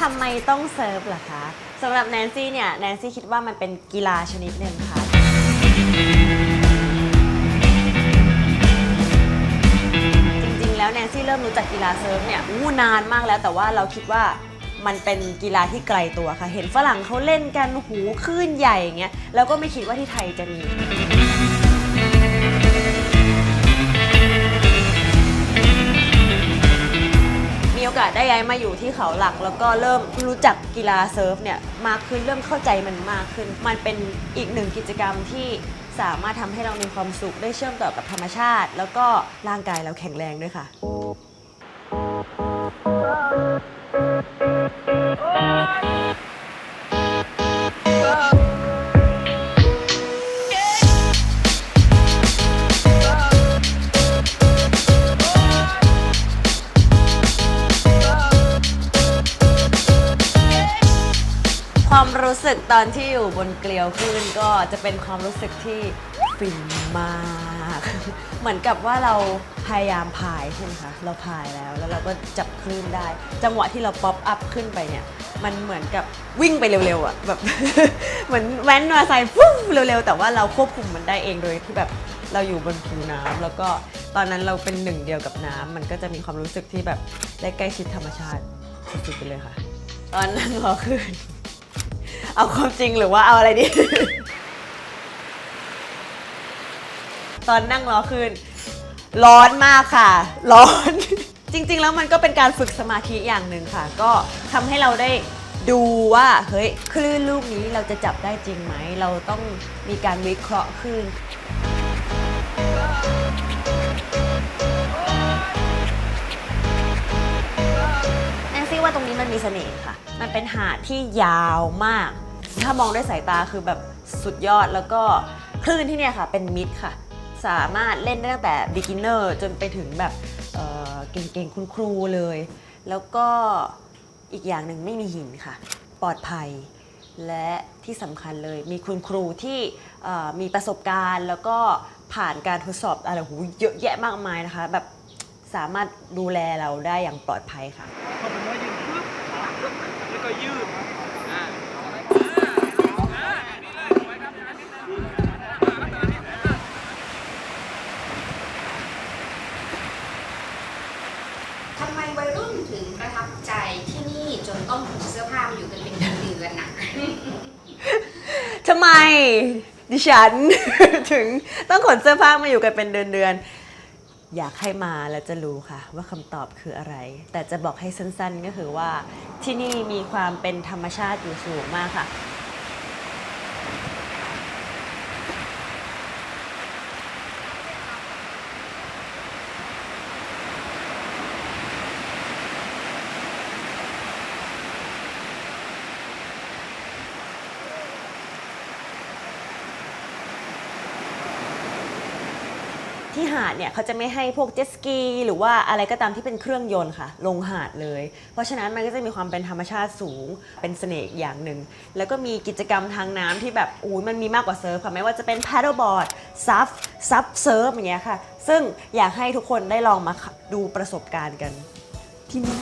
ทำไมต้องเซิร์ฟล่ะคะสำหรับแนนซี่เนี่ยแนนซี่คิดว่ามันเป็นกีฬาชนิดหนึ่งค่ะ จริงๆ แล้วแนนซี่เริ่มรู้จักกีฬาเซิร์ฟเนี่ยอู้นานมากแล้วแต่ว่าเราคิดว่ามันเป็นกีฬาที่ไกลตัวค่ะ เห็นฝรั่งเขาเล่นกันหูคลื่นใหญ่อย่างเงี้ยแล้วก็ไม่คิดว่าที่ไทยจะมี ได้ย้ายมาอยู่ที่เขาหลัก แล้วก็เริ่มรู้จักกีฬาเซิร์ฟเนี่ยมากขึ้นเริ่มเข้าใจมันมากขึ้น มันเป็นอีกหนึ่งกิจกรรมที่สามารถทำให้เรามีความสุขได้เชื่อมต่อกับธรรมชาติ แล้วก็ร่างกายเราแข็งแรงด้วยค่ะค รู้สึกตอนที่อยู่บนเกลียวคลื่นก็จะเป็นความรู้สึกที่ฟินมาก เหมือนกับว่าเราพยายามพายใช่ไหมคะ เราพายแล้วแล้วเราก็จับคลื่นได้ จังหวะที่เราป๊อปอัพขึ้นไปเนี่ย มันเหมือนกับวิ่งไปเร็วๆอะ่ะแบบ เหมือนแว้นมาใส่ฟุ้งเร็วๆ แต่ว่าเราควบคุมมันได้เองโดยที่แบบเราอยู่บนผิวน้ำแล้วก็ตอนนั้นเราเป็นหนึ่งเดียวกับน้ำมันก็จะมีความรู้สึกที่แบบได้ใกล้ชิดธรรมชาติสุดๆไปเลยค่ะ ตอนนั้นรอขึ้น เอาความจริงหรือว่าเอาอะไรดี ตอนนั่งรอคืนร้อนมากค่ะ ร้อน จริง ๆ แล้วมันก็เป็นการฝึกสมาธิอย่างหนึ่งค่ะ ก็ทำให้เราได้ดูว่า เฮ้ย คลื่นลูกนี้เราจะจับได้จริงไหม เราต้องมีการวิเคราะห์คลื่น ว่าตรงนี้มันมีเสน่ห์ค่ะ มันเป็นหาดที่ยาวมาก ถ้ามองด้วยสายตาคือแบบสุดยอดแล้วก็คลื่นที่เนี่ยค่ะ เป็นมิดค่ะ สามารถเล่นได้ตั้งแต่ beginner จนไปถึงแบบเเก่งๆ คุณครูเลย แล้วก็อีกอย่างหนึ่งไม่มีหินค่ะ ปลอดภัย และที่สำคัญเลยมีคุณครูที่มีประสบการณ์ แล้วก็ผ่านการทดสอบอะไรหูเยอะแยะมากมายนะคะ แบบสามารถดูแลเราได้อย่างปลอดภัยค่ะ แล้วก็ยืดอ่าทำไมวัยรุ่นถึงประทับใจที่นี่จนต้องขนเสื้อผ้ามาอยู่กันเป็นเดือนๆน่ะ ทำไมดิฉัน ถึงต้องขนเสื้อผ้ามาอยู่กันเป็นเดือนๆ อยากให้มาแล้วจะรู้ค่ะ ว่าคำตอบคืออะไร แต่จะบอกให้สั้นๆก็คือว่าที่นี่มีความเป็นธรรมชาติอยู่สูงมากค่ะ ที่หาดเนี่ยเขาจะไม่ให้พวกเจ็ตสกีหรือว่าอะไรก็ตามที่เป็นเครื่องยนต์ค่ะ ลงหาดเลย เพราะฉะนั้นมันก็จะมีความเป็นธรรมชาติสูงเป็นเสน่ห์อีกอย่างหนึ่ง แล้วก็มีกิจกรรมทางน้ำที่แบบอู้ยมันมีมากกว่าเซิร์ฟค่ะไม่ว่าจะเป็นแพดเดิลบอร์ดซับซับเซิร์ฟอย่างเงี้ยค่ะ ซึ่งอยากให้ทุกคนได้ลองมาดูประสบการณ์กันที่นี่